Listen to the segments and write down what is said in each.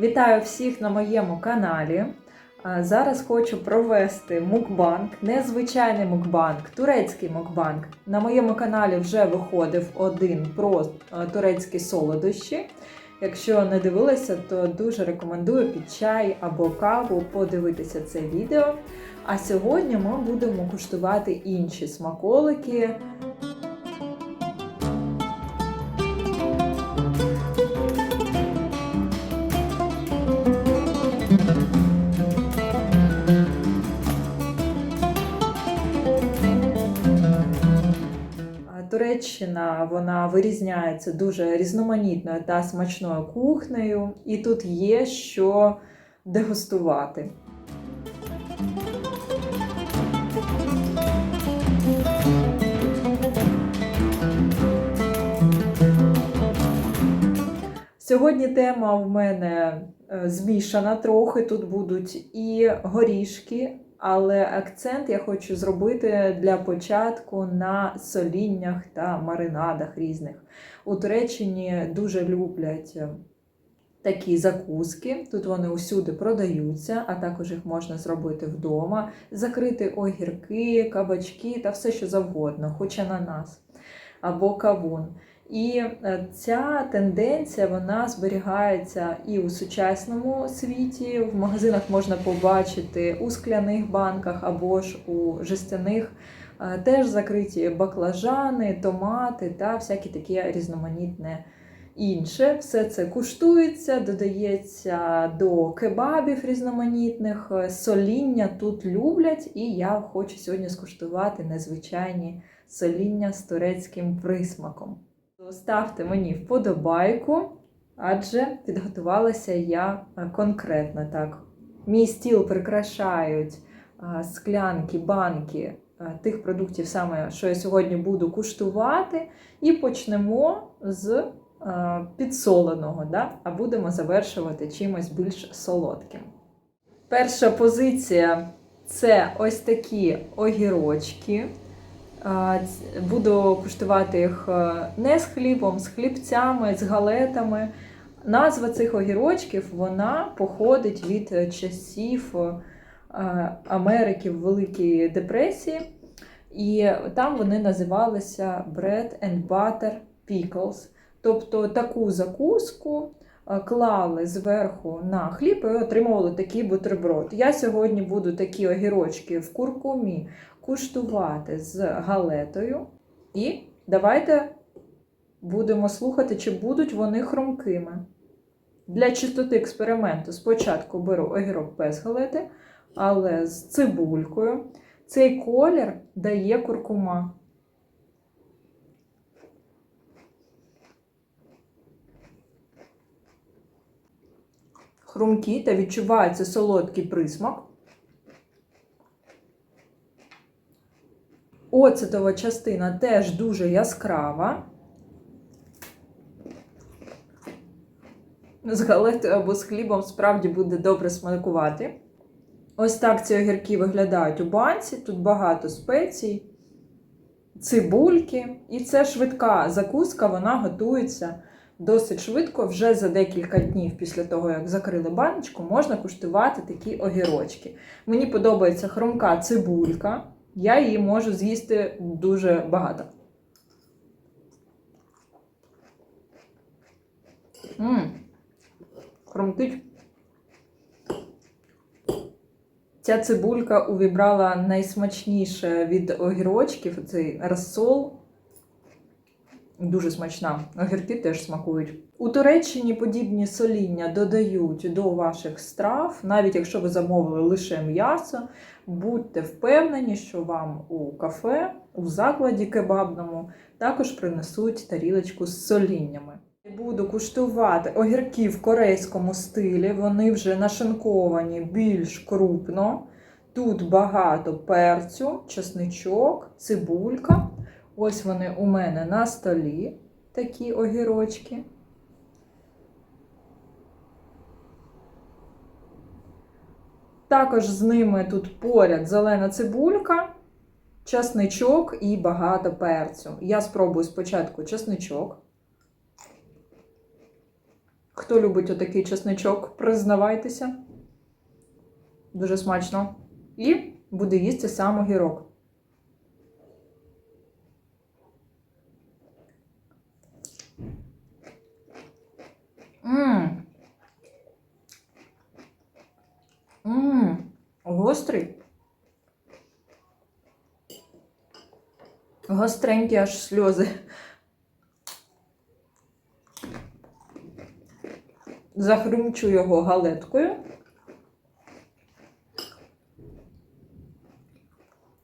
Вітаю всіх на моєму каналі. Зараз хочу провести мукбанк, незвичайний мукбанк, турецький мукбанк. На моєму каналі вже виходив один про турецькі солодощі. Якщо не дивилися, то дуже рекомендую під чай або каву подивитися це відео. А сьогодні ми будемо куштувати інші смаколики. Туреччина вона вирізняється дуже різноманітною та смачною кухнею, і тут є що дегустувати. Сьогодні тема в мене е, змішана трохи. Тут будуть і горішки, але акцент я хочу зробити для початку на соліннях та маринадах різних. У Туреччині дуже люблять е, такі закуски. Тут вони усюди продаються, а також їх можна зробити вдома, закрити огірки, кабачки та все, що завгодно, хоч ананас або кавун. І е, ця тенденція вона зберігається і у сучасному світі. В магазинах можна побачити у скляних банках або ж у жестяних е, теж закриті баклажани, томати та всяке таке різноманітне інше. Все це куштується, додається до кебабів різноманітних. Соління тут люблять, і я хочу сьогодні скуштувати незвичайні соління з турецьким присмаком. Ставте мені вподобайку, адже підготувалася я е, конкретно так. Мій стіл прикрашають е, склянки, банки е, тих продуктів, саме що я сьогодні буду куштувати. І почнемо з підсоленого, да? а будемо завершувати чимось більш солодким. Перша позиція це ось такі огірочки. Буду куштувати їх е, не з хлібом, з хлібцями, з галетами. Назва цих огірочків вона походить від часів е, Америки в Великій депресії. І там вони називалися Bread and Butter Pickles. Тобто таку закуску е, клали зверху на хліб і отримували такий бутерброд. Я сьогодні буду такі огірочки в куркумі куштувати з галетою. І давайте будемо слухати, чи будуть вони хрумкими. Для чистоти експерименту спочатку беру огірок без галети, але з цибулькою. Цей колір дає куркума. Хрумкі та відчувається солодкий присмак. Оцетова частина теж дуже яскрава. З галетою або з хлібом справді буде добре смакувати. Ось так ці огірки виглядають у банці. Тут багато спецій, цибульки. І це швидка закуска, вона готується досить швидко. Вже за декілька днів після того, як закрили баночку, можна куштувати такі огірочки. Мені подобається хрумка цибулька. Я її можу з'їсти дуже багато. Мм, хрумкить. Ця цибулька увібрала найсмачніше від огірочків, цей розсол. Дуже смачна. Огірки теж смакують. У Туреччині подібні соління додають до ваших страв, навіть якщо ви замовили лише м'ясо, будьте впевнені, що вам у кафе, у закладі кебабному також принесуть тарілочку з соліннями. Буду куштувати огірки в корейському стилі, вони вже нашинковані більш крупно. Тут багато перцю, чесничок, цибулька. Ось вони у мене на столі, такі огірочки. Також з ними тут поряд зелена цибулька, часничок і багато перцю. Я спробую спочатку часничок. Хто любить отакий чесничок, признавайтеся. Дуже смачно. І буде їсти сам огірок. Мм. Мм. Гострий. Гостренькі аж сльози. Захрумчу його галеткою.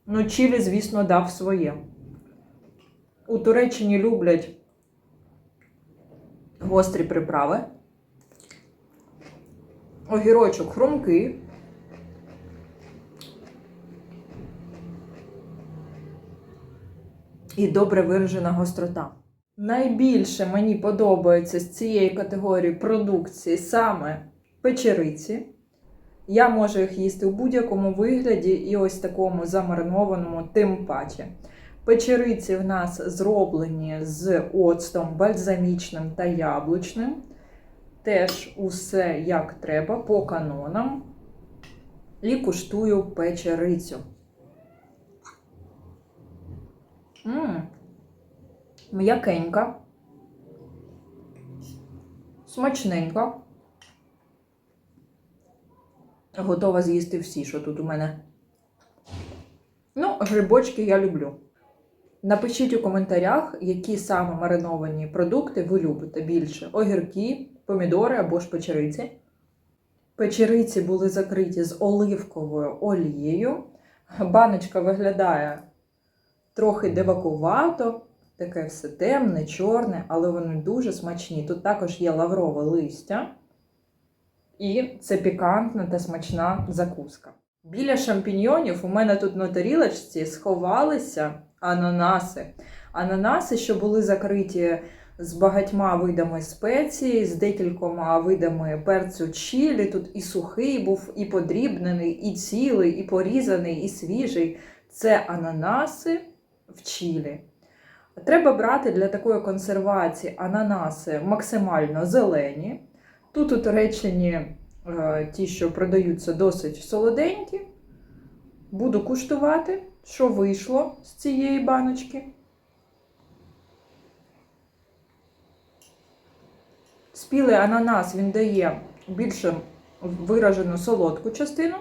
Ну, чилі, звісно, дав своє. У Туреччині люблять гострі приправи. Огірочок хрумкий. І добре виражена гострота. Найбільше мені подобається з цієї категорії продукції саме печериці. Я можу їх їсти у будь-якому вигляді і ось такому замаринованому, тим паче. Печериці в нас зроблені з оцтом бальзамічним та яблучним. Теж усе як треба по канонам. І куштую печерицю. М'якенька, смачненька. Готова з'їсти всі, що тут у мене. Ну, грибочки я люблю. Напишіть у коментарях, які саме мариновані продукти ви любите більше: огірки, помідори або ж печериці. Печериці були закриті з оливковою олією. Баночка виглядає трохи дивакувато, таке все темне, чорне, але вони дуже смачні. Тут також є лаврове листя. І це пікантна та смачна закуска. Біля шампіньйонів у мене тут на тарілочці сховалися ананаси. Ананаси, що були закриті з багатьма видами спецій, з декількома видами перцю чілі. Тут і сухий був, і подрібнений, і цілий, і порізаний, і свіжий. Це ананаси в чілі. Треба брати для такої консервації ананаси максимально зелені. Тут у Туреччині ті, що продаються досить солоденькі. Буду куштувати, що вийшло з цієї баночки. Спілий ананас він дає більше виражену солодку частину,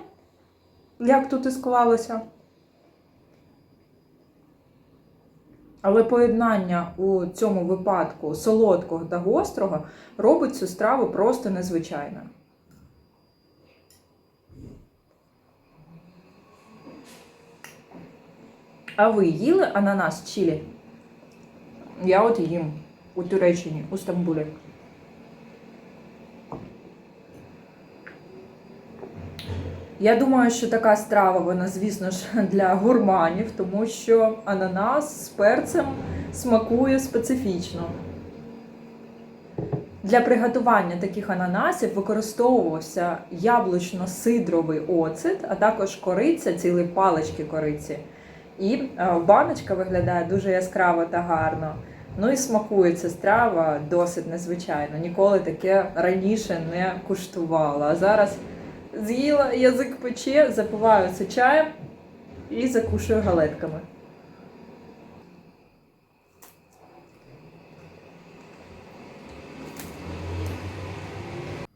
як тут і склалося. Але поєднання у цьому випадку солодкого та гострого робить цю страву просто незвичайною. А ви їли ананас чилі? Я от їм у Туреччині, у Стамбулі. Я думаю, що така страва, вона, звісно ж, для гурманів, тому що ананас з перцем смакує специфічно. Для приготування таких ананасів використовувався яблучно-сидровий оцет, а також кориця, цілі палички кориці. І е, баночка виглядає дуже яскраво та гарно. Ну і смакує ця страва досить незвичайно. Ніколи таке раніше не куштувала. А зараз з'їла, язик пече, запиваю це чаєм і закушую галетками.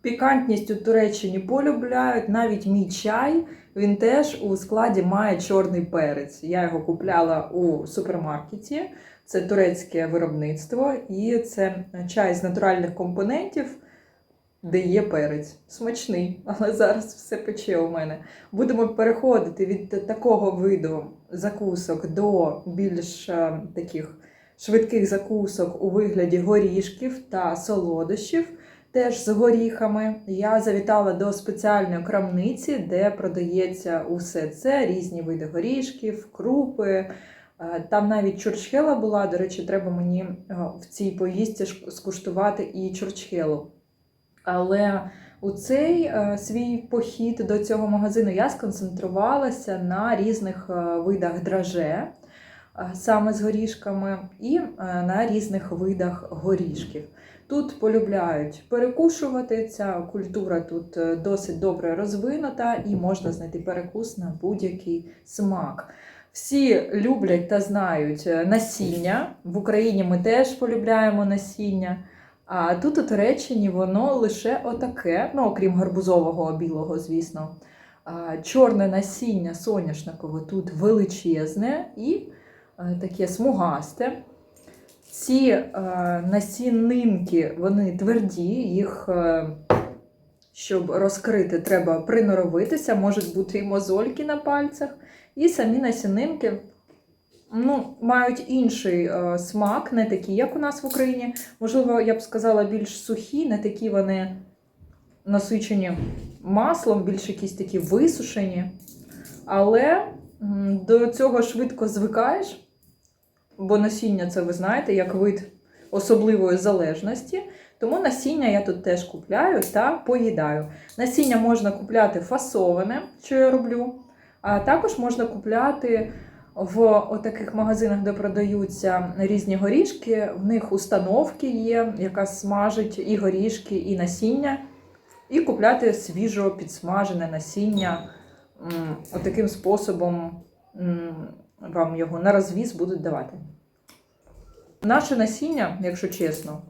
Пікантність у Туреччині полюбляють, навіть мій чай, він теж у складі має чорний перець. Я його купляла у супермаркеті, це турецьке виробництво, і це чай з натуральних компонентів, де є перець. Смачний, але зараз все пече у мене. Будемо переходити від такого виду закусок до більш е, таких швидких закусок у вигляді горішків та солодощів. Теж з горіхами. Я завітала до спеціальної крамниці, де продається усе це, різні види горішків, крупи. Е, Там навіть чурчхела була. До речі, треба мені е, в цій поїздці скуштувати і чурчхелу. Але у цей е, свій похід до цього магазину я сконцентрувалася на різних видах драже. саме з горішками, і на різних видах горішків. Тут полюбляють перекушувати. Культура тут е, досить добре розвинута і можна знайти перекус на будь-який смак. Всі люблять та знають е, насіння. В Україні ми теж полюбляємо насіння. А тут у Туреччині воно лише отаке, ну окрім гарбузового білого, звісно. Чорне насіння соняшникове тут величезне і е, таке смугасте. Ці е, насінинки, вони тверді, їх, е, щоб розкрити, треба приноровитися, можуть бути і мозольки на пальцях. І самі насінинки ну, мають інший е, смак, не такі, як у нас в Україні. Можливо, я б сказала, більш сухі, не такі вони насичені маслом, більш якісь такі висушені. Але до цього швидко звикаєш, бо насіння це ви знаєте, як вид особливої залежності. Тому насіння я тут теж купляю та поїдаю. Насіння можна купляти фасоване, що я роблю. А також можна купляти в таких магазинах, де продаються різні горішки. В них установки є, яка смажить і горішки, і насіння. І купляти свіжо підсмажене насіння. Отаким способом вам його на розвіз будуть давати. Наше насіння, якщо чесно,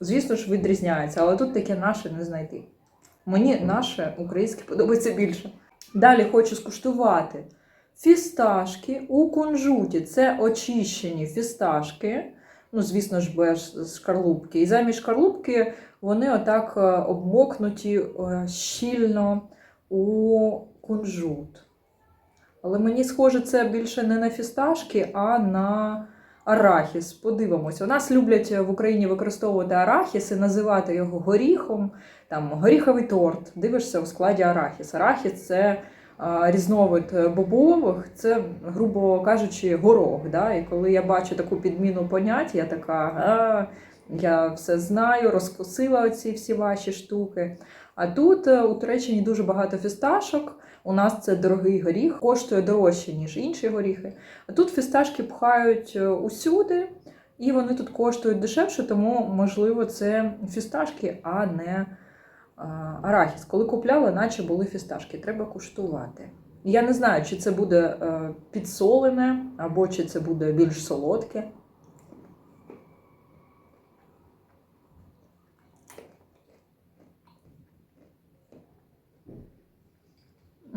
звісно ж, відрізняється, але тут таке наше не знайти. Мені наше українське подобається більше. Далі хочу скуштувати фісташки у кунжуті. Це очищені фісташки. Ну, звісно ж, без шкарлупки. І замість шкарлупки вони отак е, обмокнуті е, щільно у кунжут. Але мені схоже, це більше не на фісташки, а на арахіс. Подивимося. У нас люблять в Україні використовувати арахіс і називати його горіхом, там горіховий торт. Дивишся у складі арахіс. Арахіс це різновид бобових, це, грубо кажучи, горох. Да? І коли я бачу таку підміну понять, я така. А, я все знаю, розкусила оці всі ваші штуки. А тут е, у Туреччині дуже багато фісташок. У нас це дорогий горіх, коштує дорожче, ніж інші горіхи. А тут фісташки пхають е, усюди, і вони тут коштують дешевше, тому, можливо, це фісташки, а не а, арахіс. Коли купляла, наче були фісташки. Треба куштувати. Я не знаю, чи це буде е, підсолене, або чи це буде більш солодке.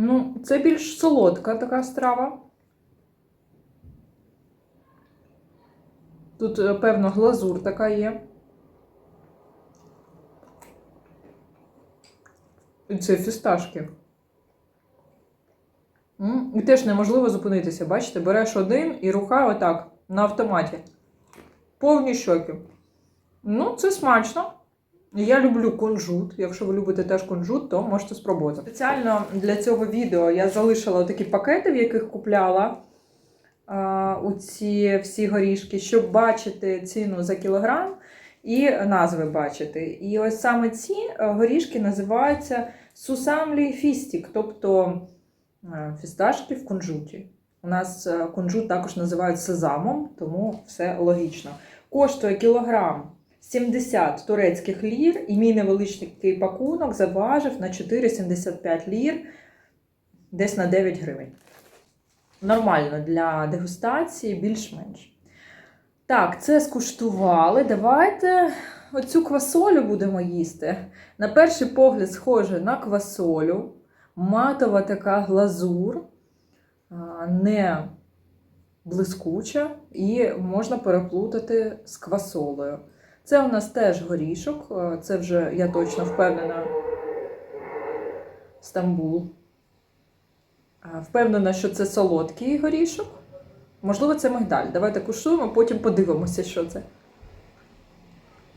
Ну, це більш солодка така страва. Тут, е, певно, глазур така є. І це фісташки. І теж неможливо зупинитися. Бачите, береш один і рука отак на автоматі. Повні щоки. Ну, це смачно. Я люблю кунжут. Якщо ви любите теж кунжут, то можете спробувати. Спеціально для цього відео я залишила такі пакети, в яких купляла а, у ці всі горішки, щоб бачити ціну за кілограм і назви бачити. І ось саме ці е, горішки називаються сусамлі фістік, тобто е, фісташки в кунжуті. У нас е, кунжут також називають сезамом, тому все логічно. Коштує кілограм 70 турецьких лір, і мій невеличкий пакунок заважив на 4,75 лір, десь на 9 гривень. Нормально для дегустації, більш-менш. Так, це скуштували. Давайте оцю квасолю будемо їсти. На перший погляд, схоже на квасолю. Матова така глазур, не блискуча, і можна переплутати з квасолею. Це у нас теж горішок, е, це вже я точно впевнена. Стамбул. Е, Впевнена, що це солодкий горішок. Можливо, це мигдаль. Давайте куштуємо, потім подивимося, що це.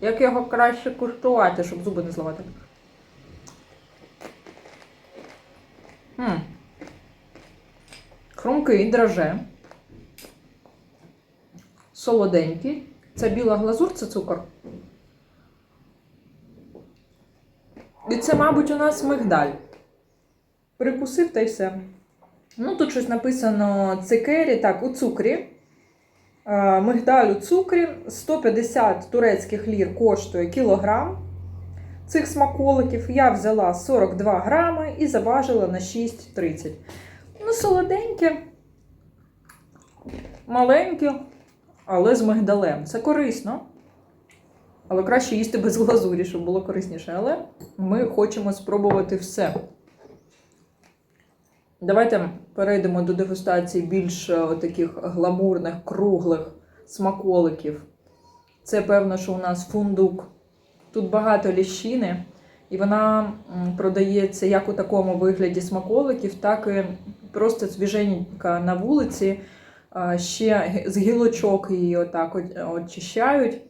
Як його краще куштувати, щоб зуби не зламати. Хрумкий, драже. Солоденький. Це біла глазур, це цукор. І це, мабуть, у нас мигдаль. Прикусив та й все. Ну, тут щось написано цикері, так, у цукрі. Е, Мигдаль у цукрі 150 турецьких лір коштує кілограм цих смаколиків. Я взяла 42 грами і заважила на 6,30. Ну, солоденьке, маленьке, але з мигдалем. Це корисно. Але краще їсти без глазурі, щоб було корисніше. Але ми хочемо спробувати все. Давайте перейдемо до дегустації більш е, таких гламурних, круглих смаколиків. Це певно, що у нас фундук. Тут багато ліщини, і вона продається як у такому вигляді смаколиків, так і просто свіженька на вулиці. Ще з гілочок її отак очищають.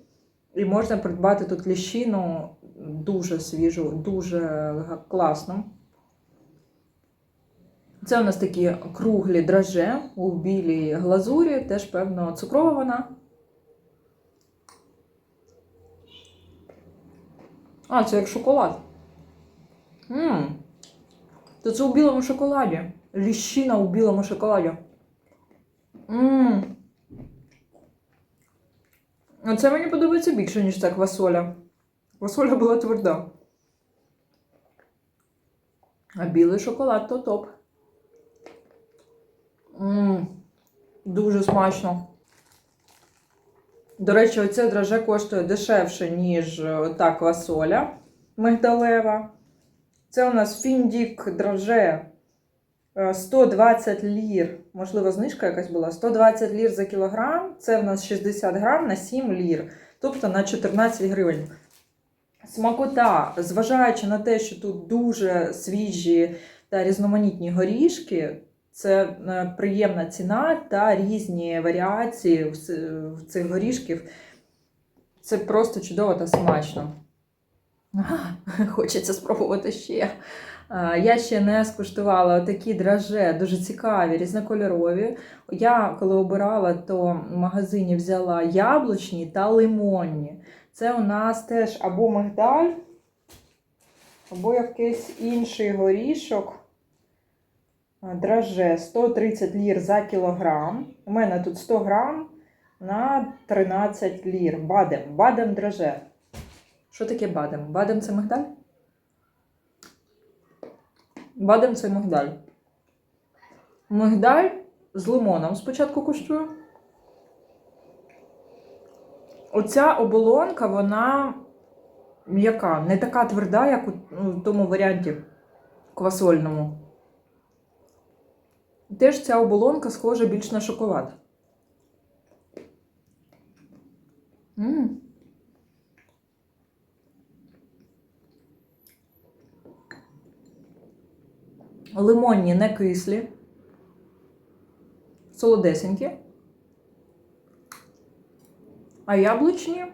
І можна придбати тут ліщину дуже свіжу, дуже класно. Це у нас такі круглі драже у білій глазурі, теж, певно, цукрова вона. А, це як шоколад. Мм. То це у білому шоколаді. Ліщина у білому шоколаді. Мм. Це мені подобається більше, ніж ця квасоля. Квасоля була тверда. А білий шоколад то топ. Мм, дуже смачно. До речі, оце драже коштує дешевше, ніж е, та квасоля мигдалева. Це у нас фіндік драже 120 лір. Можливо, знижка якась була. 120 лір за кілограм. Це в нас 60 грам на 7 лір. Тобто на 14 гривень. Смакота, зважаючи на те, що тут дуже свіжі та різноманітні горішки, це е, приємна ціна та різні варіації в цих горішків. Це просто чудово та смачно. Хочеться спробувати ще. А, Я ще не скуштувала такі драже, дуже цікаві, різнокольорові. Я коли обирала, то в магазині взяла яблучні та лимонні. Це у нас теж або мигдаль, або якийсь інший горішок. Драже 130 лір за кілограм. У мене тут 100 грам на 13 лір. Бадем. Бадем драже. Що таке бадем? Бадем це мигдаль? Бадем це мигдаль. Мигдаль з лимоном спочатку куштую. Оця оболонка, вона м'яка, не така тверда, як у ну, тому варіанті квасольному. Теж ця оболонка схожа більш на шоколад. м Лимонні не кислі, солодесенькі. А яблучні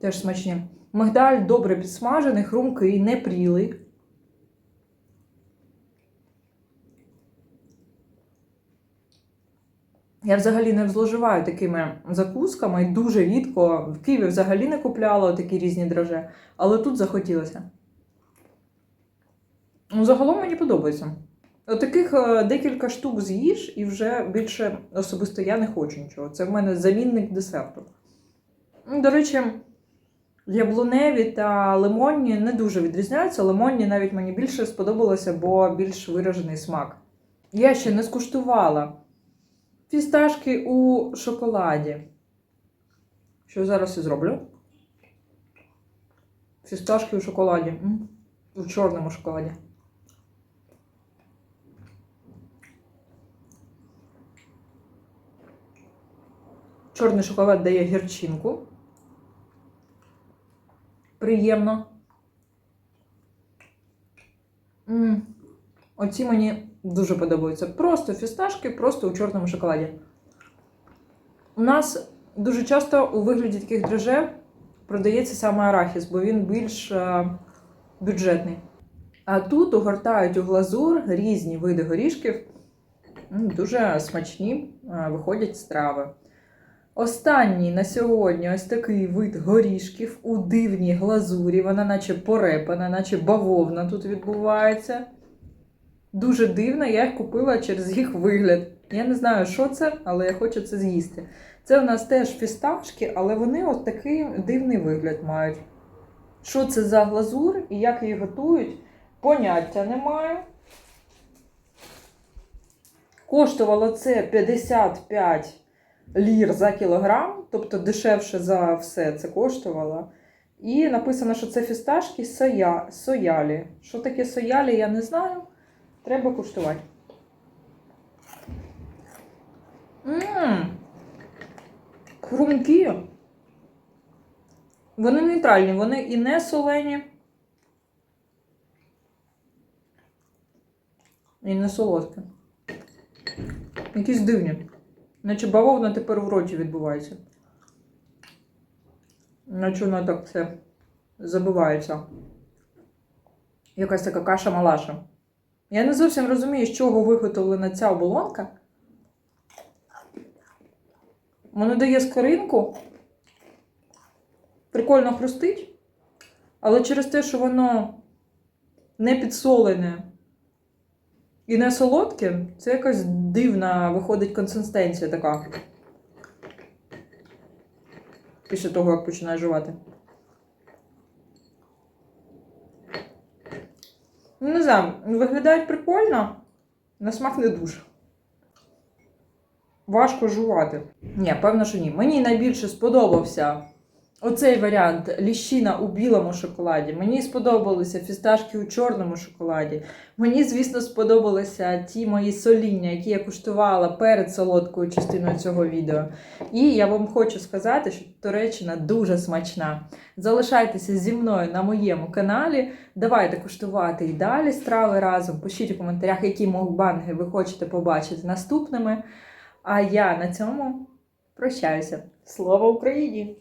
теж смачні. Мигдаль добре підсмажений, хрумкий, не прілий. Я взагалі не зловживаю такими закусками дуже рідко в Києві взагалі не купляла такі різні драже, але тут захотілося. Ну, загалом мені подобається. Таких декілька штук з'їж, і вже більше особисто я не хочу нічого. Це в мене замінник десерту. Ну, До речі, яблуневі та лимонні не дуже відрізняються. Лимонні навіть мені більше сподобалося, бо більш виражений смак. Я ще не скуштувала фісташки у шоколаді. Що зараз і зроблю? Фісташки у шоколаді. У чорному шоколаді. Чорний шоколад дає гірчинку. Приємно. м Оці мені дуже подобаються. Просто фісташки, просто у чорному шоколаді. У нас дуже часто у вигляді таких драже продається саме арахіс, бо він більш е, бюджетний. А тут огортають у глазур різні види горішків. Дуже смачні е, виходять страви. Останній на сьогодні ось такий вид горішків у дивній глазурі. Вона наче порепана, наче бавовна тут відбувається. Дуже дивна, я їх купила через їх вигляд. Я не знаю, що це, але я хочу це з'їсти. Це у нас теж фісташки, але вони от такий дивний вигляд мають. Що це за глазур і як її готують, поняття немає. Коштувало це 55 лір за кілограм, тобто дешевше за все це коштувало. І написано, що це фісташки соя, соялі. Що таке соялі, я не знаю. Треба куштувати. Ммм. Хрумкі. Вони нейтральні, вони і не солені. І не солодкі. Якісь дивні. Наче бавовна тепер в роті відбувається. Наче вона так все забивається. Якась така каша-малаша. Я не зовсім розумію, з чого виготовлена ця оболонка. Воно дає скоринку. Прикольно хрустить. Але через те, що воно не підсолене і не солодке, це якась дивна виходить консистенція така. Після того, як починає жувати. Ну, Не знаю, виглядають прикольно, на смак не дуже. Важко жувати. Ні, певно, що ні. Мені найбільше сподобався оцей варіант ліщина у білому шоколаді. Мені сподобалися фісташки у чорному шоколаді. Мені, звісно, сподобалися ті мої соління, які я куштувала перед солодкою частиною цього відео. І я вам хочу сказати, що Туреччина дуже смачна. Залишайтеся зі мною на моєму каналі. Давайте куштувати і далі страви разом. Пишіть у коментарях, які мукбанги ви хочете побачити наступними. А я на цьому прощаюся. Слава Україні!